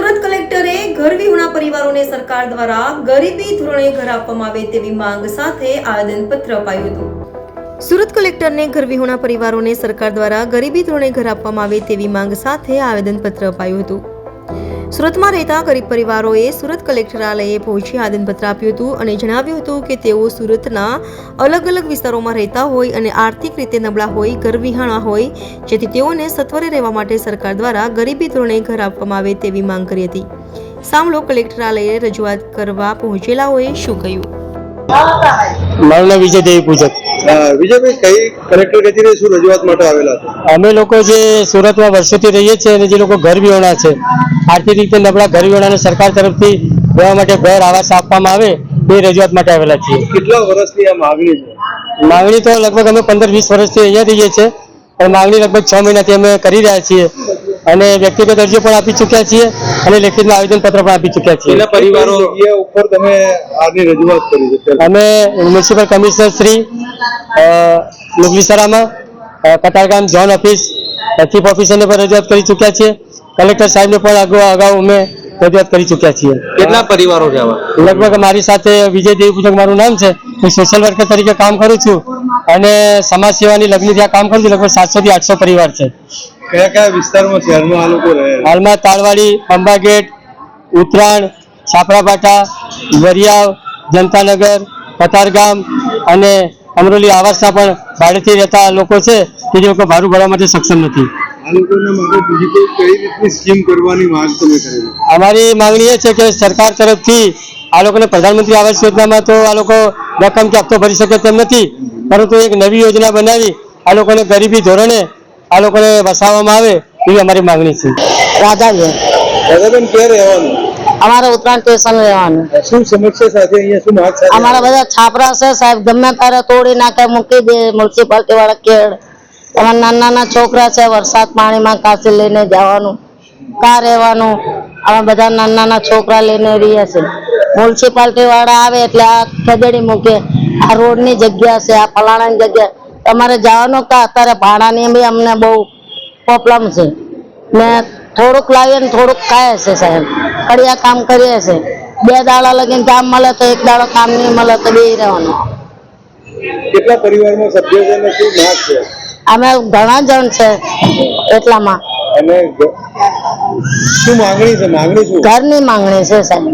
સુરત કલેક્ટરે ઘર વિહોણા પરિવારોને સરકાર દ્વારા ગરીબી ધોરણે ઘર આપવામાં આવે તેવી માંગ સાથે આવેદનપત્ર અપાયું હતું. સુરત કલેક્ટરને ઘર વિહોણા પરિવારોને સરકાર દ્વારા ગરીબી ધોરણે ઘર આપવામાં આવે તેવી માંગ સાથે આવેદનપત્ર અપાયું હતું. સુરતમાં રહેતા ગરીબ પરિવારોએ સુરત કલેક્ટરાલયે પહોંચી આદનપત્ર આપ્યું હતું અને જણાવ્યું હતું કે તેઓ સુરતના અલગ અલગ વિસ્તારોમાં રહેતા હોય અને આર્થિક રીતે નબળા હોય, ઘરવિહાણા હોય, જેથી તેઓને સત્વરે રહેવા માટે સરકાર દ્વારા ગરીબી ધોરણે ઘર આપવામાં આવે તેવી માંગ કરી હતી. સામલો કલેક્ટરાલયે રજૂઆત કરવા પહોંચેલાઓએ શું કહ્યું? મારું નામ વિજય દેવી પૂજક વિજયભાઈ કઈ કલેક્ટર કચેરી શું રજૂઆત માટે આવેલા હતા અમે લોકો જે સુરતમાં વર્ષોથી રહીએ છીએ અને જે લોકો ઘર વિહોણા છે આર્થિક રીતે નબળા ઘર વિહોણાને સરકાર તરફથી રહેવા માટે ઘર આવાસ આપવામાં આવે એ રજૂઆત માટે આવેલા છીએ. કેટલા વર્ષની આ માગણી છે? માંગણી તો લગભગ અમે પંદર વીસ વર્ષથી અહીંયા રહીએ છીએ પણ માંગણી લગભગ છ મહિનાથી અમે કરી રહ્યા છીએ. અને વ્યક્તિગત અરજીઓ પણ આપી ચૂક્યા છીએ અને લેખિતમાં આવેદનપત્ર પણ આપી ચૂક્યા છીએ. પરિવારો? ઉપર તમે આની રજૂઆત કરી છે. અમે મ્યુનિસિપલ કમિશનર શ્રી મુગલીસરામાં કતારગામ ઝોન ઓફિસ ચીફ ઓફિસરને પણ રજૂઆત કરી ચૂક્યા છીએ. કલેક્ટર સાહેબને પણ અગાઉ અમે રજૂઆત કરી ચૂક્યા છીએ. કેટલા પરિવારો છે લગભગ મારી સાથે વિજય દેવીપૂજક મારું નામ છે. હું સોશિયલ વર્કર તરીકે કામ કરું છું અને સમાજ સેવાની લગ્ન ત્યાં કામ કરું છું. લગભગ સાતસો થી આઠસો પરિવાર છે. કયા કયા વિસ્તારમાં શહેરમાં આ લોકો રહે હાલમાં તાળવાડી પંબા ગેટ ઉત્તરાયણ છાપરાપાટા વરિયાવ જનતાનગર કતારગામ અને અમરોલી આવાસના પણ ભાડેથી રહેતા લોકો છે કે જે લોકો ભાડું ભરવા માટે સક્ષમ નથી. અમારી માંગણી એ છે કે સરકાર તરફથી આ લોકોને પ્રધાનમંત્રી આવાસ યોજનામાં તો આ લોકો રકમ કે હપ્તો ભરી શકે તેમ નથી પરંતુ એક નવી યોજના બનાવી આ લોકોને ગરીબી ધોરણે આ લોકોને વસાવવામાં આવે એવી અમારી માંગણી છે. રાધાબેન દાદાબેન ક્યાં રહેવાનું? અમારે ઉત્તરાયણ સ્ટેશન રહેવાનું. શું સમસ્યા સાથે અહીંયા શું વાત છે અમારા બધા છાપરા છે સાહેબ ગમે ત્યારે તોડી નાખે મૂકી દે મ્યુનિસિપાલિટી વાળા કેળ. અમારા નાના નાના છોકરા છે વરસાદ પાણીમાં કાંસી લઈને જવાનું કા રહેવાનું? અમે બધા નાના નાના છોકરા લઈને રહીએ છે મ્યુનિસિપાલિટી વાળા આવે એટલે આ ખદેડી મૂકે. આ રોડની જગ્યા છે આ ફલાણાની જગ્યા. તમારે જવાનું કા અત્યારે ભાડાની બી અમને બહુ પ્રોબ્લેમ છે. ને થોડુંક લાવીએ ને થોડુંક ખાય છે સાહેબ. કડિયા કામ કરીએ છે. બે દાડા લગીને કામ મળે તો એક દાડો કામ નહીં મળે તો બે રહેવાનું. કેટલા પરિવારમાં સભ્યો છે અને શું માગ છે? અમે ઘણા જણ છે એટલામાં. અને શું માંગણી છે? માંગણી શું? ઘરની માંગણી છે સાહેબ.